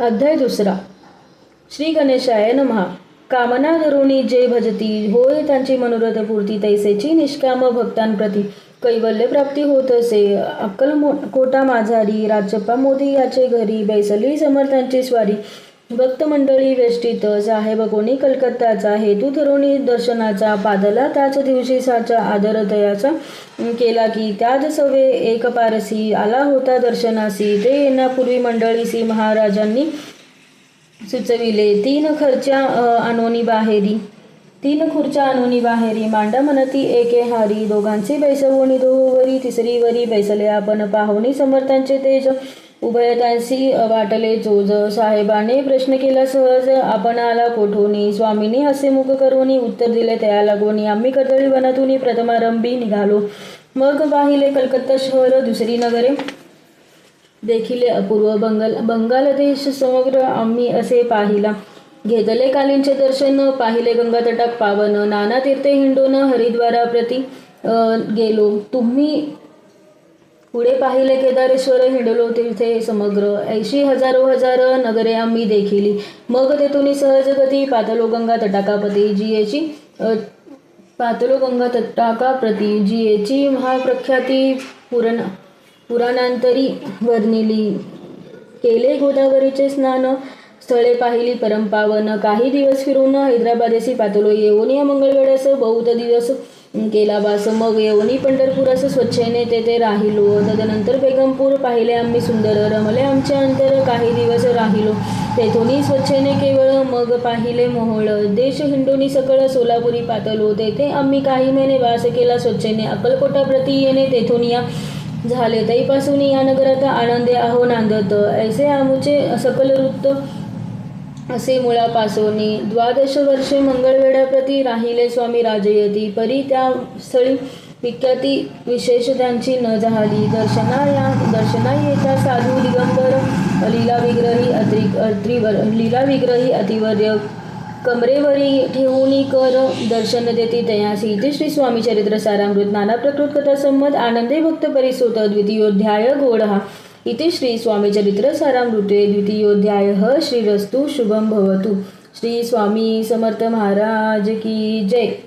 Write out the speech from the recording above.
अध्याय दुसरा. श्री गणेशाय नमहा कामना धरुणी जे भजती होय त्यांची मनोरथ पूर्ती तैसेची निष्काम भक्तांप्रती. कैवल्य प्राप्ती होत असे. अक्कल मो- कोटा माझारी राजप्पा मोदी याचे घरी बैसली समर्थांची स्वारी. भक्त मंडळी वेष्टीत साहेब कोणी कलकत्ताचा हेतू धरुणी दर्शनाचा पादला त्याच दिवशी साचा आदर तयाचा केला की त्याच सवे एक पारसी आला होता दर्शनासी. ते येण्यापूर्वी मंडळीसी महाराजांनी सुचविले तीन खर्च्या आणोनी बाहेरी. तीन खुर्च्या आणोनी बाहेरी मांडा म्हणती एके हारी. दोघांची बैसवणी दोवरी तिसरी वरी बैसले आपण पाहुणी समर्थांचे तेज. उभयतांशी वाटले चोज साहेबाने प्रश्न केला सहज आपण आला कोठोनी? स्वामीने हसे मुख करोनी उत्तर दिले त्या लागोनी आम्ही कर्दळी वनातून प्रथमारंभी निघालो. मग पाहिले कलकत्ता शहर दुसरी नगरे. देखील अपूर्व बंगाल बंगाल देश समग्र आम्ही असे पाहिला. घेतले कालींचे दर्शन पाहिले गंगातटाक पावन नाना तीर्थे हिंडोन हरिद्वारा प्रती गेलो. तुम्ही पुढे पाहिले केदारेश्वर हिंडलो तीर्थे समग्र. ऐंशी हजारो हजार नगरे आम्ही देखिली. मग तेथून सहजगती पातलो गंगा तटाकापती जियेची पातलोगंगा पातलो गंगा तटाकाप्रती जियेची महाप्रख्याती पुरण पुराणांतरी वर्णिली. केले गोदावरीचे स्नान स्थळे पाहिली परमपावन. काही दिवस फिरून हैदराबादेसी पातलो येऊन या मंगळवेळेस बहुत दिवस केला बास मग येऊनी पंढरपुरास स्वच्छेने तेथे राहिलो. तदनंतर बेगमपूर पाहिले आम्ही सुंदर रमले आमच्या अंतर काही दिवस राहिलो. तेथूनही स्वच्छेने केवळ मग पाहिले मोहळ. देश हिंडोनी सकळ सोलापुरी पातलो. तेथे आम्ही काही महिने वास केला स्वच्छेने. अक्कलकोटा प्रती येणे तेथून या झाले. तैपासून या नगरात आनंदे आहो नांदत. ऐसे आमुचे सकल वृत्त असे मुळापासून द्वादश वर्षे मंगळवेढ्याप्रती राहिले स्वामी राजयती परी त्या स्थळी विख्याती विशेष त्यांची न झाली दर्शना या दर्शना येता साधू दिगंबर लीला विग्रही अत्रि अत्रिवर लीला विग्रही अतिवर्य. कमरेवरी ठेवून कर दर्शन देते तयासी. इथे श्री स्वामी चरित्र सारामृत. नाना प्रकृत कथा संमत. आनंदे भक्त परिसोत. द्वितीयोध्याय गोडहा. इथे श्री स्वामी चरित्र सारामृते द्वितीयोध्याय श्रीरस्तु शुभम भवतु। श्री स्वामी समर्थ महाराज की जय।